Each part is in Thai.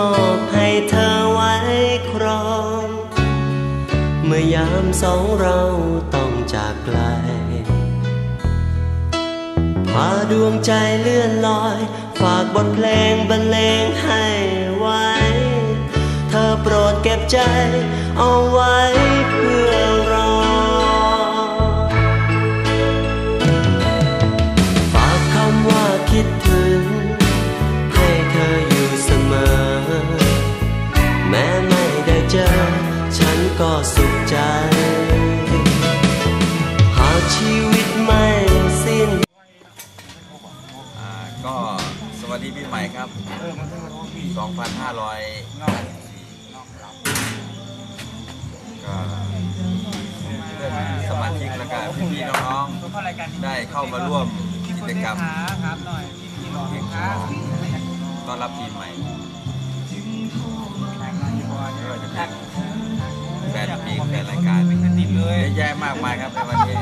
มอบให้เธอไว้ครอง เมื่อยามสองเราต้องจากไกล พาดวงใจเลื่อนลอย ฝากบทเพลงบรรเลงให้ไว้ เธอโปรดเก็บใจเอาไว้เพื่อ ก็สุขใจ หากชีวิตไม่สิ้น อ่าก็สวัสดีปีใหม่ครับ 2554ก็เพื่อนสมาชิกและก็พี่ๆน้องๆ ได้เข้ามาร่วมกิจกรรมครับหน่อยพี่บอกเพลงคฉรัลบองต้อนรับปีใหม่ไม่ว่าจะเป็น แฟนเพลงแฟนรายการเป็นติดเลยอะแยะมากมายครับในวันนี้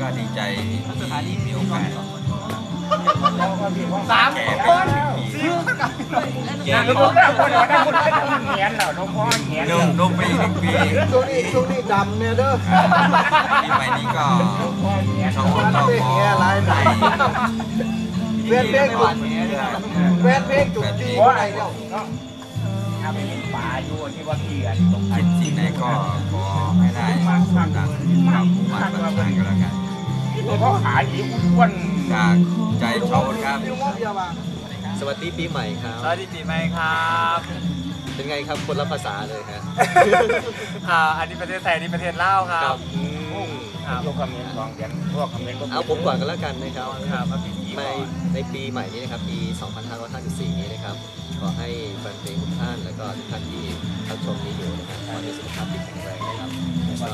ก็ดีใจที่มีโอกาสสามคเป็นนปีซื้อกันแก่คนละคนละคนละคนเงี้ยเหรอน้องพ่อเงียนนุ่มนุ่มไปอีกหนึ่งปีช่วงนี้ช่วงนี้ดำเนี่ยเด้อปีใหม่นี้ก็พ่องี้ยช่องคนก็ขอให้เวียนเพลงจุดแวนเพลงจุดจีนอะไรเนี่ย ถ้าไม่มีป่าอยู่ที่ว่าเกียร์ตกคิดสิ่งไหนก็ขอให้ได้สมดังความมุ่งมั่นปรารถนากันแล้วกันเพราะขาดีอ้วนจากใจโชนครับฟิวมอบยาบ้าสวัสดีปีใหม่ครับ สวัสดีปีใหม่ครับ เป็นไงครับคนละภาษาเลยฮะอ่าอันนี้ประเทศไทยนี่ประเทศลาวครัครับบอืมครับพวกคอมเมนต์ของกันพวกคอมเมนต์ก็เอาผมก่อนกันแล้วกันนะครับครับมาปีนี้ในในปีใหม่นี้นะครับปี 2554 นี้นะครับข อให้แฟนเพลงทุกท่าน แล้วก็ทุกท่านที่รับชมนี้อยู่นะครับขอให้สุขภาพที่แข็งแรงนะครับแล้วก็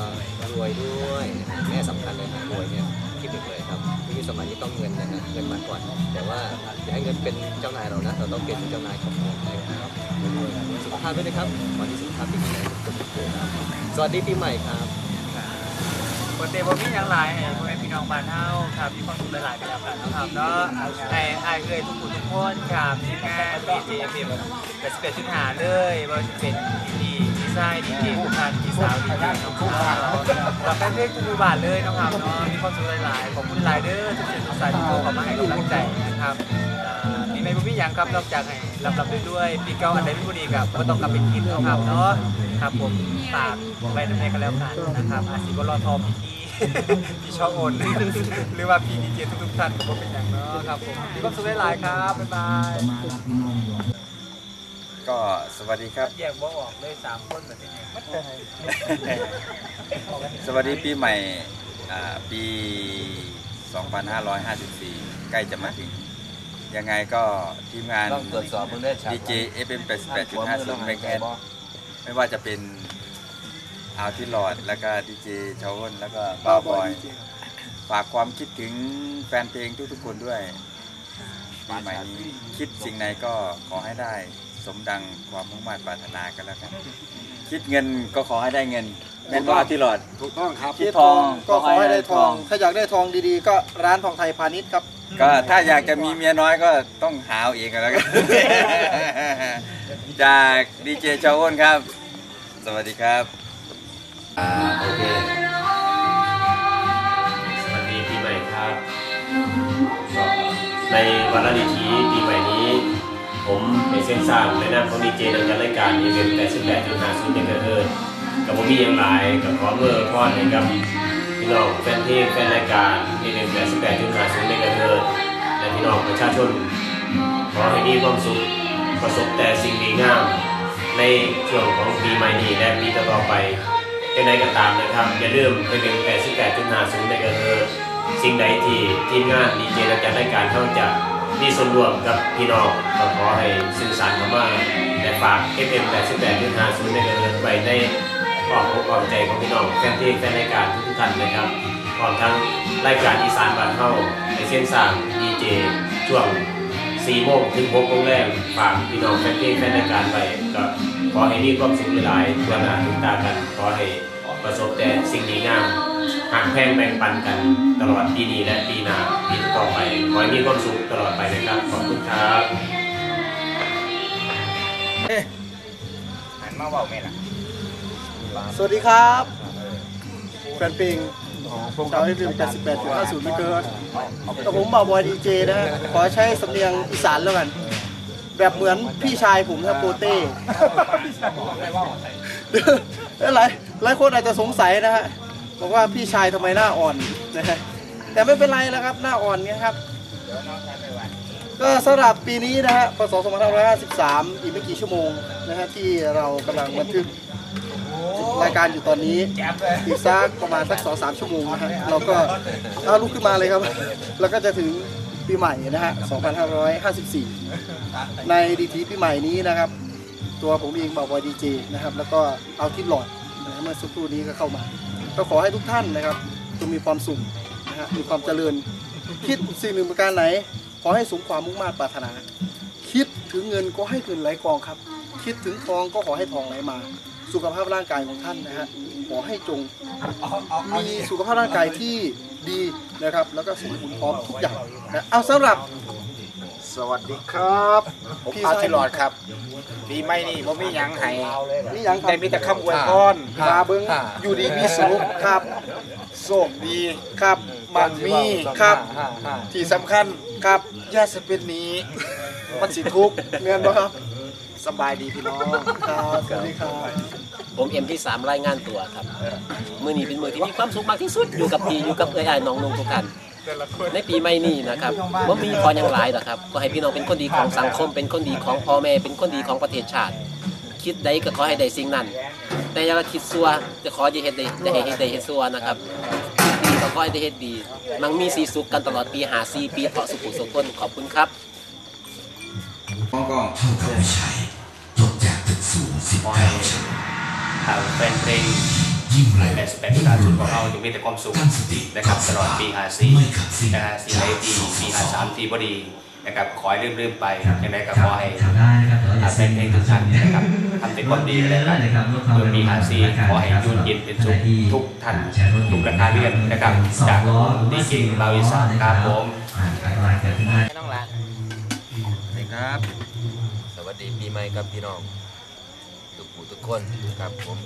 รวยด้วยนะครับแม่สำคัญเลยนะรวยเนี่ยคิดถึงเลยครับที่สมัยนี้ต้องเงินนะฮะเงินมาก่อน แต่ว่าอย่าให้เงินเป็นเจ้านายเรานะเราต้องเป็นเจ้านายของเงินนะครับสุขภาพด้วยนะครับขอให้สุขภาพที่แข็งแรงทุกคนสวัสดีปีใหม่ครับ ปกติผมมีอย่างไรให้พ่อแม่พี่น้องบ้านเฮาครับมีความสุขหลายๆไปแล้วกันนะครับเนาะไอ้ไอ้เคยทุกคนทุกคนครับทีมงานดีเจพิมแต่สเปซชุดหาเลยว่าจะเป็นดีดีไซน์ดีเจทุกท่านที่สาวดีเจน้องคู่เรากับแฟนเพลงทุกบ้านเลยนะครับเนาะมีความสุขหลายๆขอบคุณหลายเด้อทุกเสียงทุกสายทุกคนเข้ามาให้กำลังใจนะครับ อ่ามีไม่บุมีอย่างครับนอกจากให้รับรับด้วยด้วยปีเก่าอันใดไม่ดีกับก็ต้องกลับไปคิดเอาครับเนาะครับผมฝากไว้ในแม่กันแล้วกันนะครับอาศิบรอทอพีทีพี่ชอบโอนหรือว่าพี่ดีเจทุกๆท่านก็เป็นอย่างเนาะครับผมมีความสุขหลายๆครับบ๊ายบายก็สวัสดีครับ แยกบ่ออกเลยสามคนแบบนี้สวัสดีปีใหม่อ่าปี 2554 ใกล้จะมาถึง ยังไงก็ทีมงานต้องตรวจสอบมึงได้ชัดดีเจ FM 88.50เมกะไม่ว่าจะเป็นอาวที่หลอดแล้วก็ดีเจชาวอ้นแล้วก็บ้าบอย ฝากความคิดถึงแฟนเพลงทุกๆคนด้วยปีใหม่นี้คิดสิ่งไหนก็ขอให้ได้สมดังความมุ่งมั่นปรารถนากันแล้วกันคิดเงินก็ขอให้ได้เงินแม่นว่าที่หลอดถูกต้องครับคิดทองก็ขอให้ได้ทองขอให้ได้ทองถ้าอยากได้ทองดีๆ ก็ร้านทองไทยพาณิชย์ครับ ก็ถ้าอยากจะมีเมียน้อยก็ต้องหาเอาเองกันแล้วกัน จากดีเจชาวอ้นครับ สวัสดีครับอ่าโอเคสวัสดีปีใหม่ครับก็ในวันละดีทีปีใหม่นี้ ผมในเส้นสร้างในนามของดีเจดังจากรายการอีเวนต์88.50เมกะเฮิรตซ์กับผมมีอย่างหลายกับพร้อมเมื่อพอดให้กับพี่ น้องแฟนเพลงแฟนรายการอีเวนต์88.50เมกะเฮิรตและพี่น้องประชาชน ขอให้มีความสุขประสบแต่สิ่งดีงาม ในช่วงของปีใหม่นี้และปีต่อไปยังไงก็ตามนะครับอย่าลืมไปเป็น88.50เมกะเฮิรตสิ่งใดที่ทีมงานดีเจและจัดรายการเข้าจะมีส่วนร่วมกับพี่น้องก็ขอให้สื่อสารเข้ามาและฝาก FM 88.50เมกะเฮิรตไว้ใน อ้อมอกอ้อมใจของพี่น้องแฟนเพลงแฟนรายการทุกท่านนะครับพร้อมทั้งรายการอีสานบ้านเฮาในเส้นสร้างดีเจช่วงสี่โมงถึงหกโมงแรกฝากพี่น้องแฟนเพลงแฟนรายการไปก็ขอให้มีความสุขหลายๆทั่วหนาทุกตากันขอให้ประสบแต่สิ่งดีงามหักแพงแบ่งปันกันตลอดปีนี้และปีหน้าปีต่อไปขอให้มีความสุขตลอดไปนะครับขอบคุณครับหันมาเบาแม่ล่ะ สวัสดีครับแฟนเพลงชาวเอฟเอ็ม88 50ไม่เกินกับผมบ่าวบอยดีเจนะฮะขอใช้สำเนียงอีสานแล้วกัน แบบเหมือนพี่ชายผมนะโปเต้หลายหลายคนอาจจะสงสัยนะฮะบอกว่าพี่ชายทำไมหน้าอ่อนนะฮะแต่ไม่เป็นไรแล้วครับ หน้าอ่อนเนี่ยครับ ก็สำหรับปีนี้นะฮะพศ2553 อีกไม่กี่ชั่วโมงนะฮะที่เรากำลังบันทึก รายการอยู่ตอนนี้อีกสักประมาณสักสองสามชั่วโมงนะฮะเราก็เอาลุกขึ้นมาเลยครับ แล้วก็จะถึงปีใหม่นะฮะ 2554 ในดีทีปีใหม่นี้นะครับ ตัวผมเองบ่าวบอยดีเจนะครับ แล้วก็เอาทิศหลอดนะฮะเมื่อสักครู่นี้ก็เข้ามา ก็ขอให้ทุกท่านนะครับจงมีความสุขนะฮะมีความเจริญ คิดสิ่งหนึ่งประการไหน ขอให้สมความมุ่งมั่นปรารถนา คิดถึงเงินก็ให้เงินไหลกองครับ คิดถึงทองก็ขอให้ทองไหลมา สุขภาพร่างกายของท่านนะฮะขอให้จงมีสุขภาพร่างกายที่ดีนะครับ แล้วก็สมบูรณ์พร้อมทุกอย่างนะเอาสำหรับสวัสดีครับ ผมพี่อาชายทิรอดครับปีใหม่นี่ผมมีหยังให้นี่ยังครัแต่บมีแต่คำอวยพรมาเบิ้งอยู่ดีมีสุขครับโชคดีครับมันมีครับ ที่สำคัญครับอย่าสเป็นหนี้ มันสิทุกข์เงินบ่ครับ สบายดีพี่น้องครับสวัสดีครับ ผมเอ็มที่สามรายงานตัวครับมือนี้เป็นมือที่มีความสุขมากที่สุดอยู่กับพี่อยู่กับเอ้ยอ้ายน้องนุ่งทุกท่านในปีใหม่นี้นะครับว่ามีพอยังหลายหรอกครับ ก็ให้พี่น้องเป็นคนดีของสังคม เป็นคนดีของพ่อแม่เป็นคนดีของประเทศชาติ คิดใดก็ขอให้ได้สิ่งนั้น แต่อย่าคิดซัวจะขอจะเฮ็ดได้จะให้เฮ็ดได้เฮ็ดซัวนะครับคิดดีก็ขอให้ได้เฮ็ดดี มันมีสีสุขกันตลอดปีหาซีปีเถาะสุขุสุขคนขอบคุณครับมองกล้องขอให้ทาง แฟนเพลงแปดสิบแปดที่การสุดของเราอยู่มีแต่ความสุขนะครับตลอดปีหาซีนะฮะซีไรปีปีหาสามทีพอดีนะครับขอให้ลืมๆไปยังไงก็ขอให้อ่าแฟนเพลงทุกท่านนะครับทำแต่ความดีกันแล้วกันโดยปีหาซีขอให้ยุ่นเย็นเป็นสุขทุกท่านทุกประการเรียนนะครับจากดีจริงเราอีสานครับผมน้องละครับ สวัสดีปีใหม่ครับพี่น้องทุก ผู้ทุกคนนะครับผม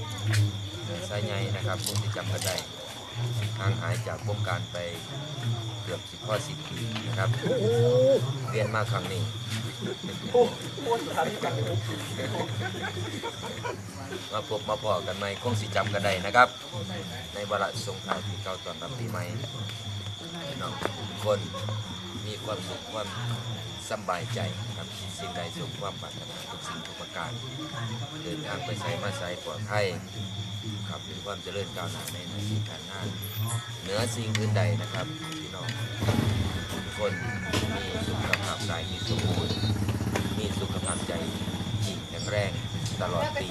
สายใหญ่นะครับ ผมที่จำกันได้ห่างหายจากวงการไปเกือบสิบข้อสิบปีนะครับเรียนมาครั้งนี้มาพบมาพอกันใหมคงสิจำกันได้นะครับ ในวาระสงท้ายปีเก่าตอนรับปีใหม่พี่น้องทุกคนมีความสุขความ สบายใจครับสิ่งใดสมความปรารถนาทุกสิ่งทุกประการ เดินทางไปใช้มาใช้ปลอดภัยครับมีความเจริญก้าวหน้าในหน้าที่การงานเหนือสิ่งอื่นใดนะครับพี่น้องทุกคนมีสุขภาพกายที่สมบูรณ์มีสุขภาพใจที่แข็งแรงตลอดปี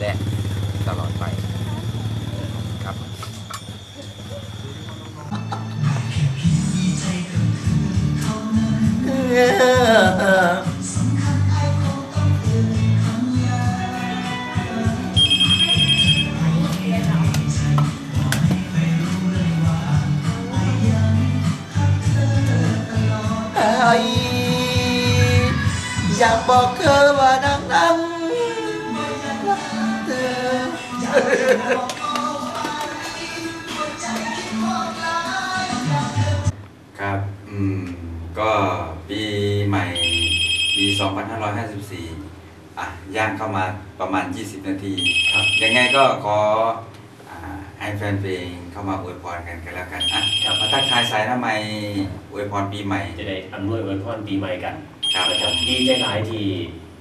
และ บอกเธอว่าดังนั้นเธอครับอืมก็ปีใหม่ปี 2554 อะ ย่างเข้ามาประมาณ 20 นาทีครับ ยังไงก็ขออ่าให้แฟนเพลงเข้ามาอวยพรกันกันแล้วกันอะมาทักทายสายทำไมอวยพรปีใหม่ จะได้อำนวยอวยพรปีใหม่กัน ครับนะครับดีใจหลายที่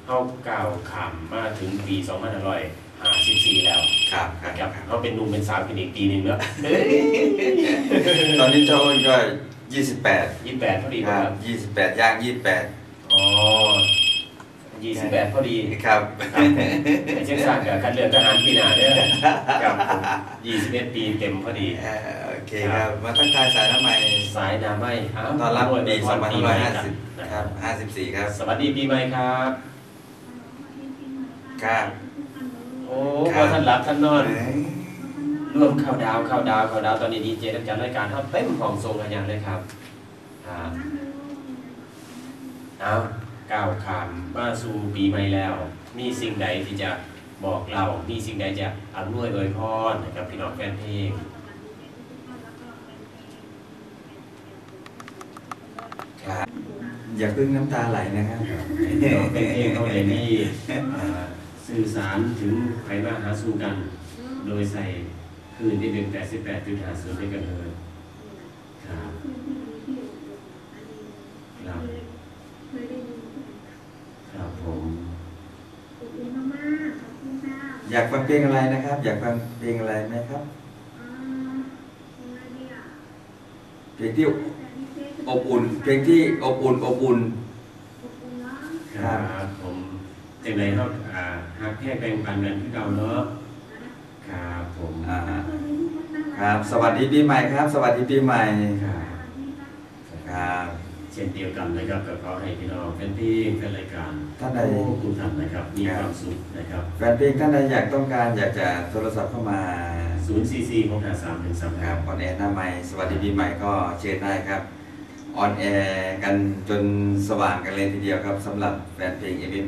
เข้าก้าวขามมาถึงปี2554แล้วครับคนะครัรับบเขาเป็นหนุ่มเป็นสาวเป็นอีกปีหนึงเนอะตอนนี้เจ้าอ้นก็ 28ยี่แปดพอดีคครัรับบ28ย่าง28อ๋อ ยี่สิบแปดพอดีครับไอ้เช่นสร้างกับคัดเลือกทหารปีหนาเนี่ยครับยี่สิบเอ็ดปีเต็มพอดีเอ่อโอเคครับ มาทักทายสายทำไมสายน้ำไม่อ้าวตอนรับปีอวยพรปีใหม่กัน2550นะคครัรับบ54ครับ สวัสดีปีใหม่ครับครับโอ้พอท่านรับท่านนอนร่วมเข้าดาวเข้าดาวเข้าดาวตอนนี้ดีเจรับจัดรายการเท่าเต็มของทรงกันอย่างเลยครับอ่าเอา กก้าวขามมาสู่ปีใหม่แล้ว มีสิ่งใดที่จะบอกเรามีสิ่งใดจะอำนวยอวยพรนะครับพี่น้องแฟนเพลงครับอย่าเพิ่งน้ำตาไหลนะครับพี่น้องแฟนเพลงเขาเลยมีอ่าสื่อสารถึงไผมาหาสู่กัน โดยใส่คืนที่เป็น88.50ในกันเลยครับครับครับผม อยากฟังเพลงอะไรนะครับ อยากฟังเพลงอะไรไหมครับเพลงที่อบอุ่น เพลงที่อบอุ่นอบอุ่นครับผมจังไรครับอ่าฮักแค่แบ่งปันกันที่เราเนาะครับผมอ่าครับ สวัสดีปีใหม่ครับ สวัสดีปีใหม่ครับครับ เช่นเดียวกันนะครับก็ขอให้พี่น้องแฟนเพลงแฟนรายการท่านใดทุกท่านนะครับมีความสุขนะครับแฟนเพลงท่านใดอยากต้องการอยากจะโทรศัพท์เข้ามา0 4 4 6 5 3 1 3คครัรับบออนแอร์หน้าไม้สวัสดีปีใหม่ก็เชิญได้ครับออนแอร์กันจนสว่างกันเลยทีเดียวครับสำหรับแฟนเพลง FM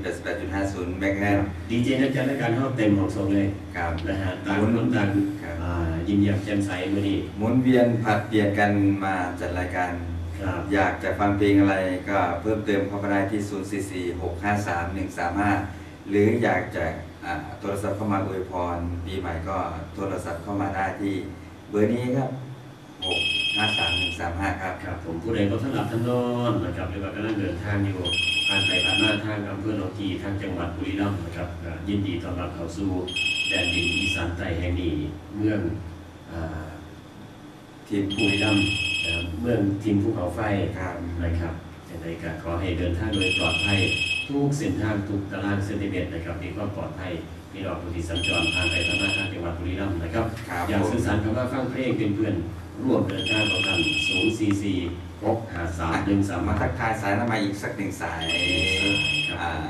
88.50แบงค์แฮดีเจนักจัดรายการเข้าเต็มของทรงเลยครับนะฮะต่างคนต่างครับอ่ายิ้มแย้มแจ่มใสมื่อนี้หมุนเวียนผัดเปลี่ยนกันมาจัดรายการครับ อยากจะฟังเพลงอะไรก็เพิ่มเติมเข้ามาได้ที่ 044-653-135 หรืออยากจะโทรศัพท์เข้ามาอวยพร ปีใหม่ก็โทรศัพท์เข้ามาได้ที่เบอร์นี้ครับ 653-135 ครับ ครับ ผมผู้ใดก็ท่านหลับท่านนอนนะครับหรือว่ากำลังเดินทางอยู่ผ่านไปผ่านมาทางอำเภอหนองกีทางจังหวัดบุรีรัมย์นะครับยินดีต้อนรับเข้าสู่แดนดินอีสานใต้แห่งนี้เมืองอทีมบุรีรัมย์ นะครับเมืองทิมภูเขาไฟครับนะครับยังไงก็ขอให้เดินทางโดยปลอดภัยทุกเส้นทางทุกตารางเซนติเมตรนะครับมีความปลอดภัยพี่น้องผู้ที่สัญจรผ่านไปผ่านมาทางจังหวัดบุรีรัมย์นะครับครับอยากผมสื่อสารคำว่าฟังเพลงเป็นเพื่อนร่วมเดินทางของท่านศูนย์ซีซีหกหาสามหนึ่งสามมาทักทายสายน้ำมาอีกสักหนึ่งสายครับอ่า